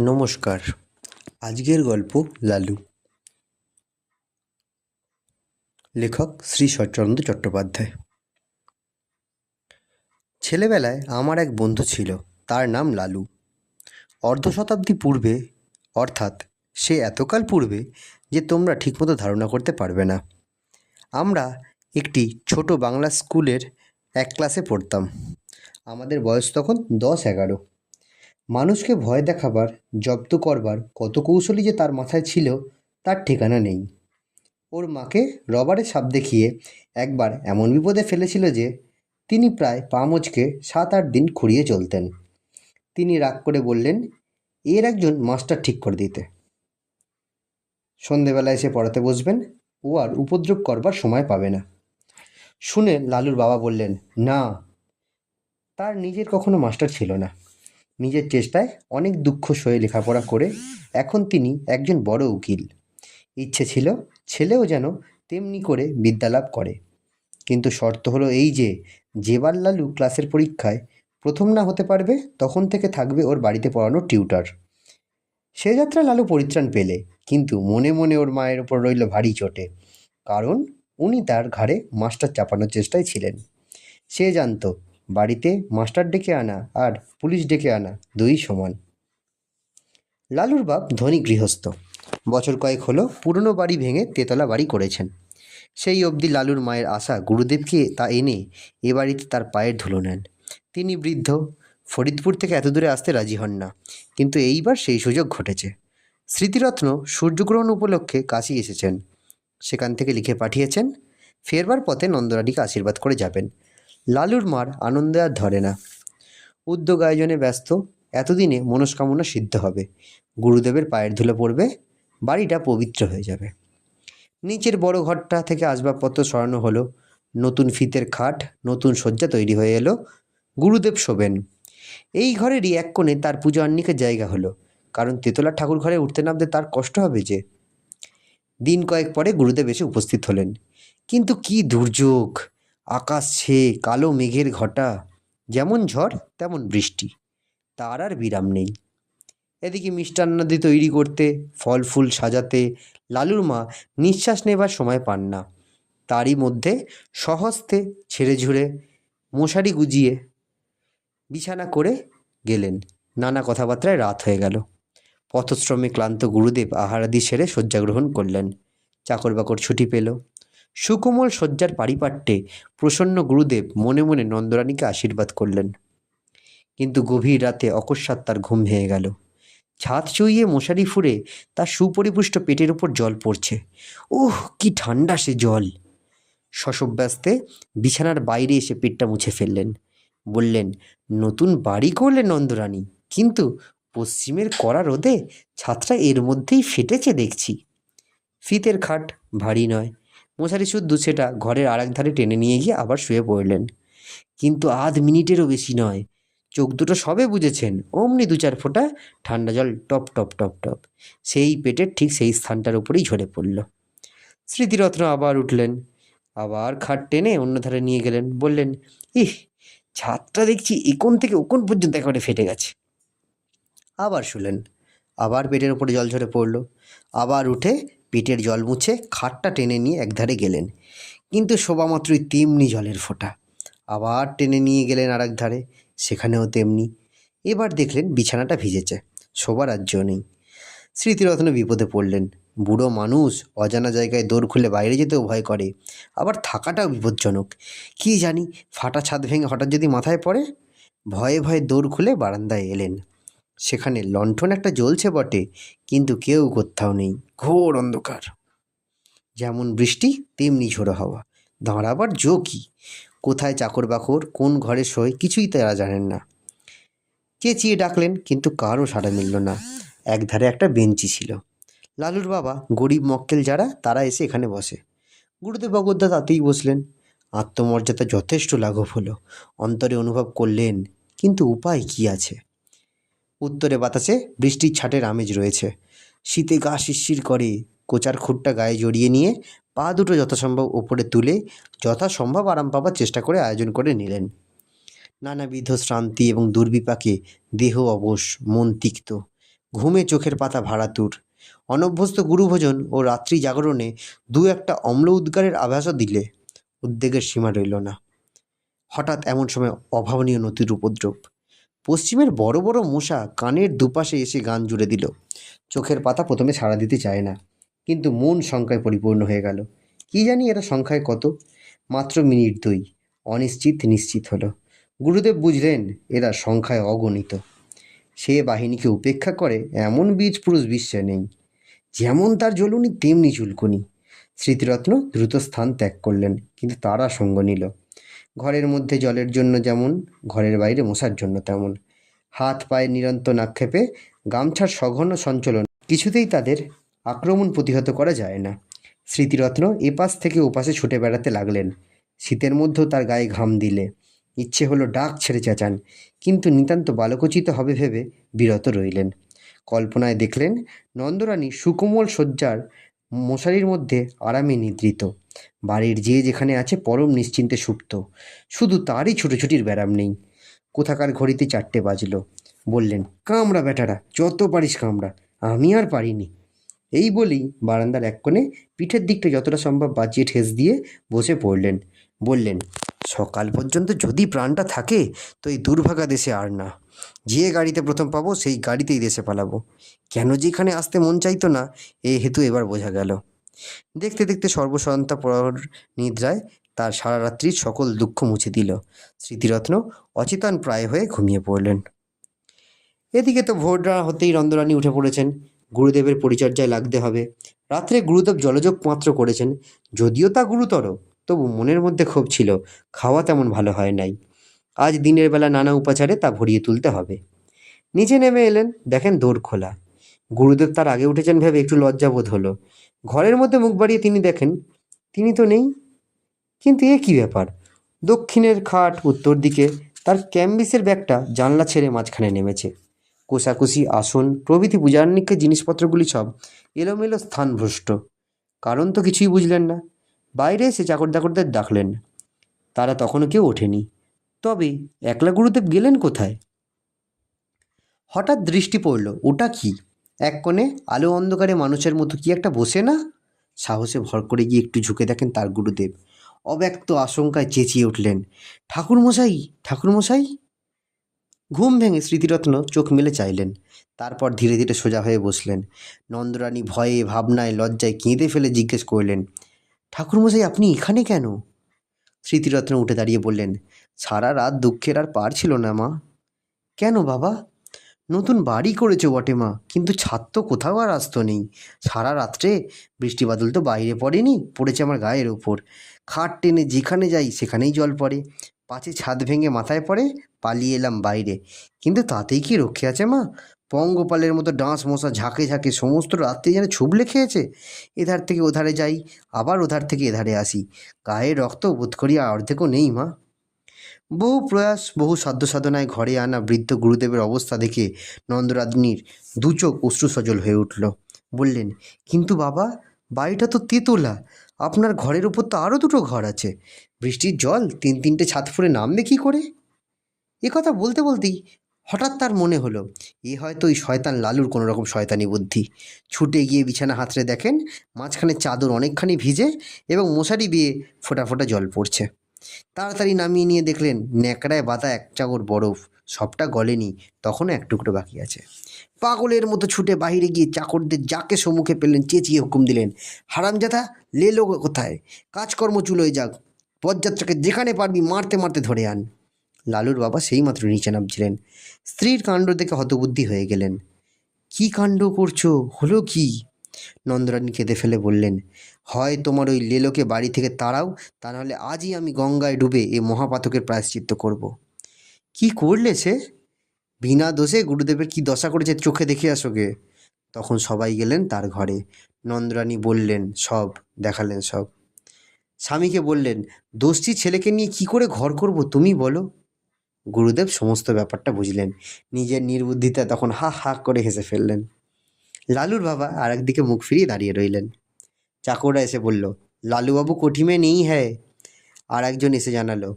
নমস্কার। আজকের গল্প লালু। লেখক শ্রী শরৎচন্দ্র চট্টোপাধ্যায়। ছেলেবেলায় আমার এক বন্ধু ছিল, তার নাম লালু। অর্ধ শতাব্দী পূর্বে, অর্থাৎ সে এতকাল পূর্বে, যে তোমরা ঠিকমতো ধারণা করতে পারবে না। আমরা একটি ছোট বাংলা স্কুলের এক ক্লাসে পড়তাম। আমাদের বয়স তখন দশ এগারো। মানুষকে ভয় দেখাবার, জব্দ করবার কত কৌশলই যে তার মাথায় ছিল, তার ঠিকানা নেই। ওর মাকে রবারের সাপ দেখিয়ে একবার এমন বিপদে ফেলেছিল যে, তিনি প্রায় পা মচকে সাত আট দিন খুঁড়িয়ে চলতেন। তিনি রাগ করে বললেন, এর একজন মাস্টার ঠিক করে দিতে। সন্ধেবেলা এসে পড়াতে বসবেন, ও আর উপদ্রব করবার সময় পাবে না। শুনে লালুর বাবা বললেন, না, তার নিজের কখনো মাস্টার ছিল না। নিজের চেষ্টায় অনেক দুঃখ সয়ে লেখাপড়া করে এখন তিনি একজন বড় উকিল। ইচ্ছে ছিল ছেলেও যেন তেমনি করে বিদ্যালাভ করে। কিন্তু শর্ত হলো এই যে যেবার লালু ক্লাসের পরীক্ষায় প্রথম না হতে পারবে, তখন থেকে থাকবে ওর বাড়িতে পড়ানো টিউটার। সে যাত্রা লালু পরিত্রাণ পেলে, কিন্তু মনে মনে ওর মায়ের ওপর রইল ভারী চোটে। কারণ উনি তার ঘাড়ে মাস্টার চাপানোর চেষ্টায় ছিলেন। সে জানতো বাড়িতে মাস্টার ডেকে আনা আর পুলিশ ডেকে আনা দুই সমান। লালুর বাপ ধনী গৃহস্থ। বছর কয়েক হলো পুরনো বাড়ি ভেঙে তেতলা বাড়ি করেছেন। সেই অবধি লালুর মায়ের আশা গুরুদেবকে তা এনে এ বাড়িতে তার পায়ের ধুলো নেন। তিনি বৃদ্ধ, ফরিদপুর থেকে এত দূরে আসতে রাজি হন না, কিন্তু এইবার সেই সুযোগ ঘটেছে। স্মৃতিরত্ন সূর্যগ্রহণ উপলক্ষে কাশি এসেছেন। সেখান থেকে লিখে পাঠিয়েছেন, ফেরবার পথে নন্দরানীকে আশীর্বাদ করে যাবেন। লালুর মার আনন্দে আর ধরে না। উদ্যোগ আয়োজনে ব্যস্ত, এতদিনে মনস্কামনা সিদ্ধ হবে। গুরুদেবের পায়ের ধুলো পড়বে, বাড়িটা পবিত্র হয়ে যাবে। নিচের বড় ঘরটা থেকে আসবাবপত্র সরানো হলো। নতুন ফিতের খাট, নতুন শয্যা তৈরি হয়ে এলো। গুরুদেব শোবেন। এই ঘরেরই এক কোণে তার পুজো আহ্নিকের জায়গা হলো। কারণ তেতলা ঠাকুর ঘরে উঠতে নামতে তার কষ্ট হবে যে। দিন কয়েক পরে গুরুদেব এসে উপস্থিত হলেন। কিন্তু কি দুর্যোগ! আকাশ ছেয়ে কালো মেঘের ঘটা। যেমন ঝড়, তেমন বৃষ্টি। তার আর বিরাম নেই। এদিকে মিষ্টান্নাদি তৈরি করতে, ফল ফুল সাজাতে, লালুর মা নিঃশ্বাস নেবার সময় পান না। তারই মধ্যে সহস্তে ছেড়ে ঝুড়ে মশারি গুজিয়ে বিছানা করে গেলেন। নানা কথাবার্তায় রাত হয়ে গেল। পথশ্রমে ক্লান্ত গুরুদেব আহারাদি সেরে শয্যা গ্রহণ করলেন। চাকর বাকর ছুটি পেল। সুকোমল শয্যার পারিপাট্যে প্রসন্ন গুরুদেব মনে মনে নন্দরানীকে আশীর্বাদ করলেন। কিন্তু গভীর রাতে অকস্মাৎ তার ঘুম ভেঙে গেল। ছাদ চুইয়ে মশারি ফুঁড়ে তার সুপরিপুষ্ট পেটের উপর জল পড়ছে। ওহ কি ঠান্ডা সে জল! শশব্যস্তে বিছানার বাইরে এসে পেটটা মুছে ফেললেন। বললেন, নতুন বাড়ি করলেন নন্দরানী, কিন্তু পশ্চিমের কড়া রোদে ছাদটা এর মধ্যেই ফেটেছে দেখছি। ফিতের খাট ভারী নয় মশারি শুদ্ধ সেটা ঘরের আরেক ধারে টেনে নিয়ে গিয়ে আবার শুয়ে পড়লেন। কিন্তু আধ মিনিটেরও বেশি নয়। চোখ দুটো সবে বুঝেছেন অমনি দু চার ফোঁটা ঠান্ডা জল টপ টপ টপ টপ। সেই পেটের ঠিক সেই স্থানটার উপরেই ঝরে পড়ল। স্মৃতিরত্ন আবার উঠলেন। আবার খাট টেনে অন্য ধারে নিয়ে গেলেন। বললেন, ইহ, ছাদটা দেখছি এकोन থেকে ওকোন পর্যন্ত একেবারে ফেটে গেছে। আবার শুলেন। আবার পেটের উপরে জল ঝরে পড়ল। আবার উঠে পেটের জল মুছে খাটটা টেনে নিয়ে একধারে গেলেন। কিন্তু শোবামাত্রই তেমনি জলের ফোঁটা। আবার টেনে নিয়ে গেলেন আর ধারে সেখানেও তেমনি। এবার দেখলেন বিছানাটা ভিজেছে, শোবার রাজ্য নেই। স্মৃতিরত্ন বিপদে পড়লেন। বুড়ো মানুষ অজানা জায়গায় দৌড় খুলে বাইরে যেতেও ভয় করে, আবার থাকাটাও বিপজ্জনক। কী জানি, ফাটা ছাদ ভেঙে হঠাৎ যদি মাথায় পড়ে, ভয়ে ভয়ে দৌড় খুলে বারান্দায় এলেন। সেখানে লণ্ঠন একটা জ্বলছে বটে কিন্তু কেউ কোথাও নেই। ঘোর অন্ধকার। যেমন বৃষ্টি তেমনি ঝোড়ো হাওয়া। দাঁড়াবার জো কি কোথায় চাকর বাকর কোন ঘরে শোয় কিছুই তারা জানেন না। চেঁচিয়ে ডাকলেন কিন্তু কারও সাড়া মিলল না। একধারে একটা বেঞ্চি ছিল। লালুর বাবা গরিব মক্কেল যারা তারা এসে এখানে বসে। গুরুদেব অগত্যা তাতেই বসলেন। আত্মমর্যাদা যথেষ্ট লাঘব হলো। অন্তরে অনুভব করলেন কিন্তু উপায় কি আছে? উত্তরে বাতাসে বৃষ্টির ছাটের আমেজ রয়েছে। শীতে গা শিরশির করে, কোচার খুঁটটা গায়ে জড়িয়ে নিয়ে পা দুটো যথাসম্ভব ওপরে তুলে যথাসম্ভব আরাম পাবার চেষ্টা করে আয়োজন করে নিলেন। নানাবিধ শ্রান্তি এবং দুর্বিপাকে দেহ অবশ, মন তিক্ত, ঘুমে চোখের পাতা ভাড়াতুর অনভ্যস্ত গুরুভোজন ও রাত্রি জাগরণে দু একটা অম্ল উদ্গারের আভাসও দিলে, উদ্বেগের সীমা রইল না। হঠাৎ এমন সময় অভাবনীয় নতির উপদ্রব। পশ্চিমের বড় বড় মশা কানের দুপাশে এসে গান জুড়ে দিল। চোখের পাতা প্রথমে সাড়া দিতে চায় না, কিন্তু মন সংখ্যায় পরিপূর্ণ হয়ে গেল। কি জানি এরা সংখ্যায় কত? মাত্র মিনিট দুই, অনিশ্চিত নিশ্চিত হলো। গুরুদেব বুঝলেন এরা সংখ্যায় অগণিত। সে বাহিনীকে উপেক্ষা করে এমন বীজ পুরুষ বিশ্বে নেই। যেমন তার জ্বলুনি, তেমনি চুলকুনি। স্মৃতিরত্ন দ্রুত স্থান ত্যাগ করলেন, কিন্তু তারা সঙ্গ নিল। ঘরের মধ্যে জলের জন্য যেমন, ঘরের বাইরে মশার জন্য তেমন। হাত পায়ে নিরন্তর আক্ষেপে গামছার সঘন সঞ্চলন। কিছুতেই তাদের আক্রমণ প্রতিহত করা যায় না। স্মৃতিরত্ন এপাশ থেকে ওপাশে ছুটে বেড়াতে লাগলেন। শীতের মধ্যেও তার গায়ে ঘাম দিলে। ইচ্ছে হলো ডাক ছেড়ে চেঁচান। কিন্তু নিতান্ত বালকোচিত হবে ভেবে বিরত রইলেন। কল্পনায় দেখলেন নন্দরানী সুকোমল শয্যার মশারির মধ্যে আরামে নিদ্রিত। বাড়ির যে যেখানে আছে পরম নিশ্চিন্তে সুপ্ত। শুধু তারই ছুটোছুটির ব্যারাম নেই। কোথাকার ঘড়িতে চারটে বাজলো। বললেন, কামড়া বেটারা যত পারিস কামড়া। আমি আর পারিনি। এই বলেই বারান্দার এক কোণে পিঠের দিকটা যতটা সম্ভব বাঁচিয়ে ঠেস দিয়ে বসে পড়লেন। বললেন, সকাল পর্যন্ত যদি প্রাণটা থাকে, তো এই দুর্ভাগা দেশে আর না। যে গাড়িতে প্রথম পাবো, সেই গাড়িতেই দেশে পালাবো। কেন যেখানে আসতে মন চাইতো না, এ হেতু এবার বোঝা গেল। দেখতে দেখতে সর্বসন্তা পর নিদ্রায় তার সারা রাত্রির সকল দুঃখ মুছে দিল। স্মৃতিরত্ন অচেতন প্রায় হয়ে ঘুমিয়ে পড়লেন। এদিকে তো ভোর হতেই নন্দরানী উঠে পড়েছেন। গুরুদেবের পরিচর্যায় লাগতে হবে। রাত্রে গুরুদেব জলযোগ মাত্র করেছেন। যদিও তা গুরুতর, তবু মনের মধ্যে ক্ষোভ ছিল। খাওয়া তেমন ভালো হয় নাই। আজ দিনের বেলা নানা উপাচারে তা ভরিয়ে তুলতে হবে। নিচে নেমে এলেন, দেখেন দৌড় খোলা। গুরুদেব তার আগে উঠেছেন ভেবে একটু লজ্জাবোধ হলো। ঘরের মধ্যে মুখ বাড়িয়ে তিনি দেখেন, তিনি তো নেই। কিন্তু এ কী ব্যাপার? দক্ষিণের খাট, উত্তর দিকে, তার ক্যাম্বিসের ব্যাগটা জানলা ছেড়ে মাঝখানে নেমেছে। কোষাকুষি, আসন, প্রভৃতি পূজারণিকের জিনিসপত্রগুলি সব এলোমেলো স্থানভ্রষ্ট। কারণ তো কিছুই বুঝলেন না। বাইরে এসে চাকর দাকরদের ডাকলেন। তারা তখনও কেউ ওঠেনি। তবে একলা গুরুদেব গেলেন কোথায়? হঠাৎ দৃষ্টি পড়ল, ওটা কি? এক কোণে আলো অন্ধকারে মানুষের মতো কি একটা বসে না? সাহসে ভর করে গিয়ে একটু ঝুঁকে দেখেন তার গুরুদেব। অব্যক্ত আশঙ্কায় চেঁচিয়ে উঠলেন, ঠাকুরমশাই ঠাকুরমশাই? ঘুম ভেঙে স্মৃতিরত্ন চোখ মেলে চাইলেন। তারপর ধীরে ধীরে সোজা হয়ে বসলেন। নন্দরানী ভয়ে, ভাবনায়, লজ্জায় কেঁদে ফেলে জিজ্ঞেস করলেন, ঠাকুরমশাই, আপনি এখানে কেন? স্মৃতিরত্ন উঠে দাঁড়িয়ে বললেন সারা রাত দুঃখের আর পার ছিল না, মা। কেন বাবা? নতুন বাড়ি করেছে বটে, মা। কিন্তু ছাদ তো কোথাও আর আসতো নেই। সারা রাত্রে বৃষ্টি বাদল তো বাইরে পড়েনি, পড়েছে আমার গায়ের ওপর। খাট টেনে যেখানে যাই সেখানেই জল পড়ে। পাছে ছাদ ভেঙে মাথায় পড়ে, পালিয়ে এলাম বাইরে। কিন্তু তাতেই কি রক্ষে আছে, মা? পঙ্গপালের মতো ডাঁস মশা ঝাঁকে ঝাঁকে সমস্ত রাত্রি যেন ছুবলে খেয়েছে এধার থেকে ওধারে যাই, আবার ওধার থেকে এধারে আসি। গায়ে রক্ত বোধ করি আর অর্ধেকও নেই, মা। বহু প্রয়াস, বহু সাধ্য সাধনায় ঘরে আনা বৃদ্ধ গুরুদেবের অবস্থা দেখে নন্দরাজ্ঞীর দু চোখ অশ্রু সজল হয়ে উঠল। বললেন, কিন্তু বাবা, বাড়িটা তো তেতলা। আপনার ঘরের উপর তো আরও দুটো ঘর আছে। বৃষ্টির জল তিন তিনটে ছাদ ফুঁড়ে নামবে কী করে? এ কথা বলতে বলতেই হঠাৎ তার মনে হলো, এ হয়তো ওই শয়তান লালুর কোনো রকম শয়তানি বুদ্ধি। ছুটে গিয়ে বিছানা হাতড়ে দেখেন, মাঝখানে চাদর অনেকখানি ভিজে এবং মশারি বিয়ে ফোঁটা ফোঁটা জল পড়ছে। তাড়াতাড়ি নামিয়ে নিয়ে দেখলেন ন্যাকড়ায় বাতা এক চাগর বরফ, সবটা গলেনি, তখনও এক টুকরো বাকি আছে। পাগলের মতো ছুটে বাইরে গিয়ে চাকরদের যাকে সম্মুখে পেলেন চেঁচিয়ে হুকুম দিলেন, হারামজাদা, লে লোক কোথায়? কাজকর্ম চুলোয় যাক পদযাত্রাকে যেখানে পারবি মারতে মারতে ধরে আন। লালুর বাবা সেই মাত্র নিচে নামছিলেন। স্ত্রীর কাণ্ড দেখে হতবুদ্ধি হয়ে গেলেন। কি কাণ্ড করছ? হলো কি? নন্দরানী কেঁদে ফেলে বললেন, হয় তোমার ওই লেলোকে বাড়ি থেকে তাড়াও, তা নাহলে আজই আমি গঙ্গায় ডুবে এ মহাপাতকের প্রায়শ্চিত্ত করব। কি করলে সে? বিনা দোষে গুরুদেবের কি দশা করেছে চোখে দেখে আসোগে তখন সবাই গেলেন তার ঘরে। নন্দরানী বললেন, সব, দেখালেন সব। স্বামীকে বললেন, দোষী ছেলেকে নিয়ে কি করে ঘর করব তুমি বলো গুরুদেব সমস্ত ব্যাপারটা বুঝলেন। নিজের নির্বুদ্ধিতা তখন হা হা করে হেসে ফেললেন। লালুর বাবা আর একদিকে মুখ ফিরিয়ে দাঁড়িয়ে রইলেন। চাকররা এসে বলল, লালুবাবু কোঠি মে নেই হ্যায় আর একজন এসে জানালো,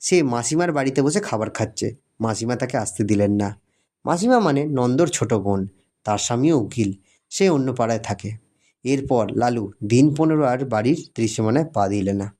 সে মাসিমার বাড়িতে বসে খাবার খাচ্ছে। মাসিমা তাকে আসতে দিলেন না। মাসিমা মানে নন্দর ছোট বোন, তার স্বামীও উকিল, সে অন্য পাড়ায় থাকে। এরপর লালু দিন পনেরো আর বাড়ির ত্রিসীমানায় পা দিলে না।